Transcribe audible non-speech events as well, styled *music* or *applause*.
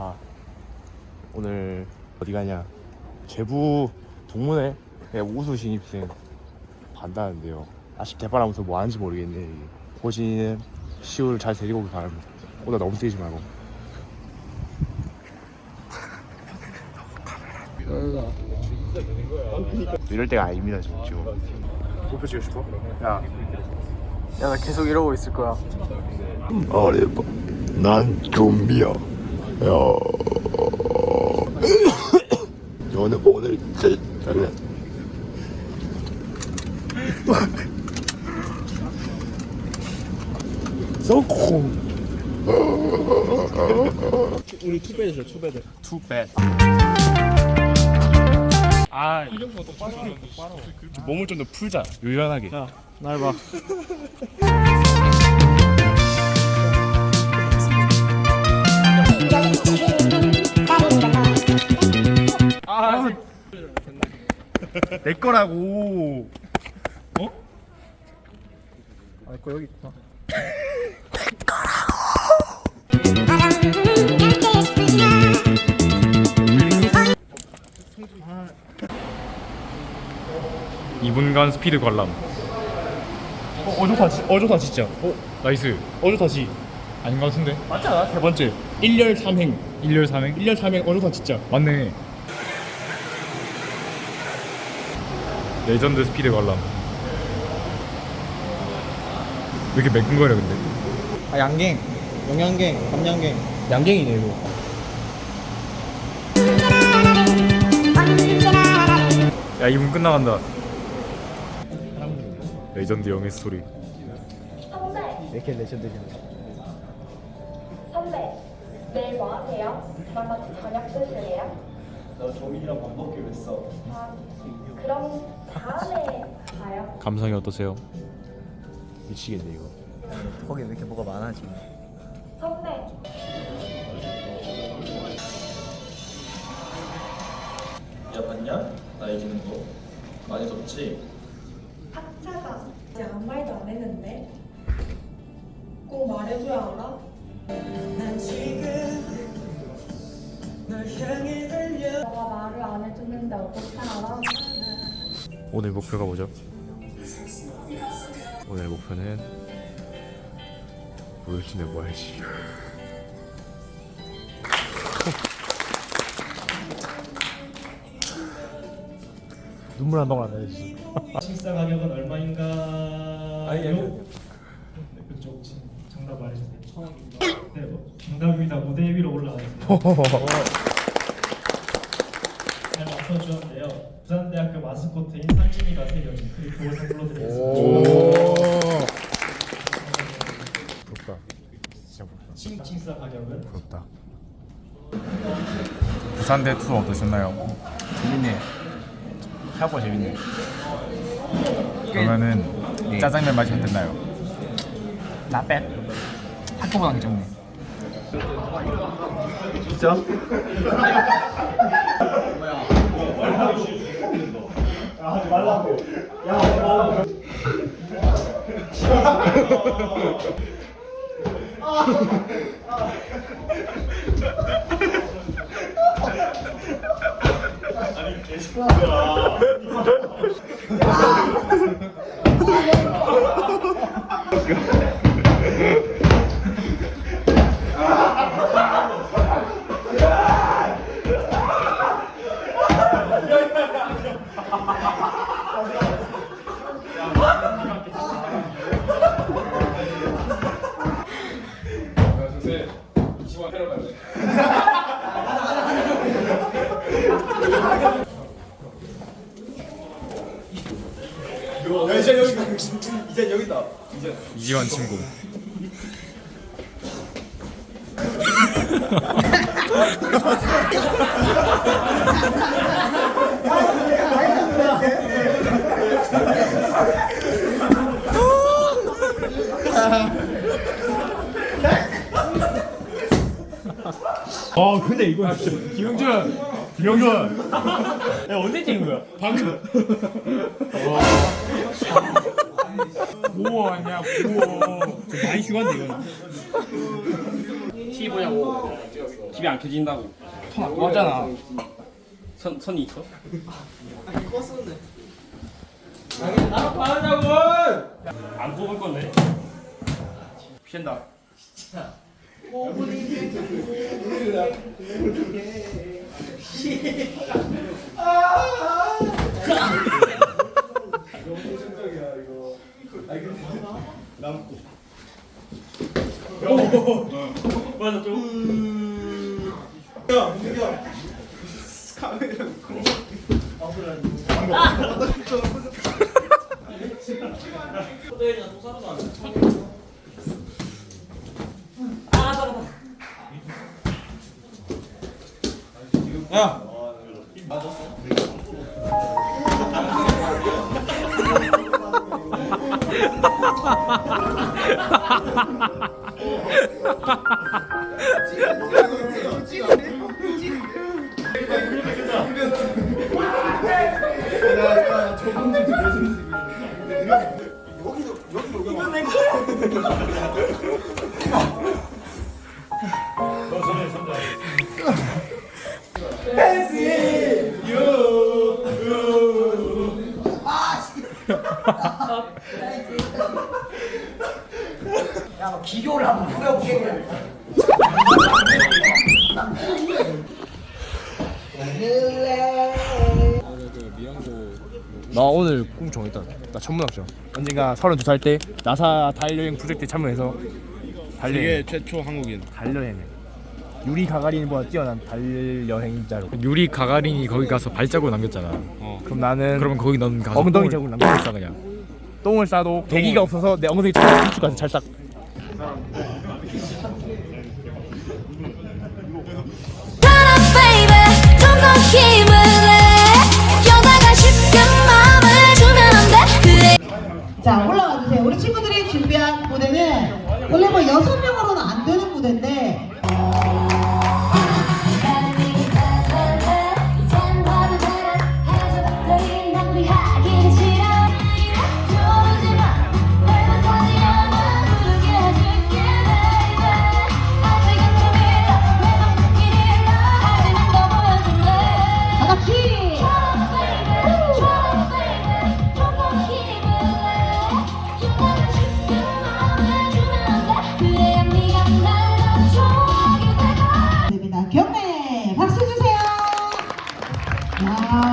자 오늘 어디 가냐? 제부 동문회? 네, 우수 신입생 반다는데요. 아쉽 대바라면서 뭐 하는지 모르겠네 호진이는 시우를 잘 데리고 오길 바랍니다. 오다 너무 뛰지 말고. 이럴 때가 아닙니다 지금 목표 찍고 싶어? 야. 야 나 계속 이러고 있을 거야. 어려워. 난 좀비야. 야. *coughs* 너는 오늘 제잘래 쏘콩 *laughs* 우리 투배드죠 투배드 투배. 아. 몸을 좀 더 풀자 유연하게. 야날 봐 *laughs* 내 거라고. 아, 이거 여기 있구나 이분간 스피드 관람. 어, 어조타 지- 어조타 진짜 어? 나이스. 어조타 지 아닌 것 같은데? 맞잖아 세 번째. 1열 3행. 1열 3행? 1열 3행 어조타 진짜 맞네 레전드 스피드 관람. 왜 이렇게 매끈거려 근데? 아 양갱. 영양갱 감양갱. 양갱이네 이거. 야 2분 끝나간다. 레전드 영의 스토리. 이렇게 레전드냐 선배, 내일 뭐 하세요? 저랑 같이 저녁 드실래요? 나 조민이랑 밥 먹기로 했어. 아, 그럼 다음에 봐요. 감상이 어떠세요? 미치겠네 이거 거기 왜 이렇게 뭐가 많아 지금 선배, 야 봤냐? 나 이기는 거 많이 덥지? 학자가 아직 아무 말도 안 했는데 꼭 말해줘야 알아? 너가 말을 안 해줬는데 어떻게 알아? 오늘 목표가 뭐죠? 오늘 목표는 보여주 내봐야지 *laughs* 눈물 한 방울 안 나야지 *laughs* 식사 가격은 얼마인가? 아니, 아니. 네, 그쪽 정답 말해주세요. 처음입니다. 네, 뭐, 정답입니다. 무대 위로 올라가세요. *laughs* 잘 맞춰주셨는데요. 부산대학교 마스코트인 상진이가 새겨진 불러드리겠습니다. 부럽다. 진짜 부럽다. 식- 식사 가격은? 부럽다. 부산대 투어 어떠셨나요? 재밌네 샤워 재밌네 그러면은 짜장면 맛이 어땠나요? 나빼 학교보다 괜찮네 아, 하지 말라고. 야, 하지 말라고. 아니 계속 야. 이지환 친구. 아 근데 이거 김영준 김영준. 야 언제 찍은 거야? 방금 구호 아니야 구호 많이 휴가인데 이거 TV 보냐고. TV 안 켜진다고. 턴안 꺼잖아. 선, 선이 있어? 안 뽑을 건데. 피한다 *laughs* *laughs* 맞아 좀나 Ha ha ha. 오늘 꿈 정했다. 나 천문학자. 언젠가 32살 때 나사 달 여행 프로젝트에 참여해서 달 여행. 최초 한국인. 달 여행. 유리 가가린보다 뛰어난 달 여행자로. 유리 가가린이 거기 가서 발자국 남겼잖아. 그럼 나는 그러면 거기 넌 가서 엉덩이 똥을- 자국 싸 그냥. 똥을 싸도 대기가 없어서 내 엉덩이 잘 쭉쭉 가서 잘 싹. 좀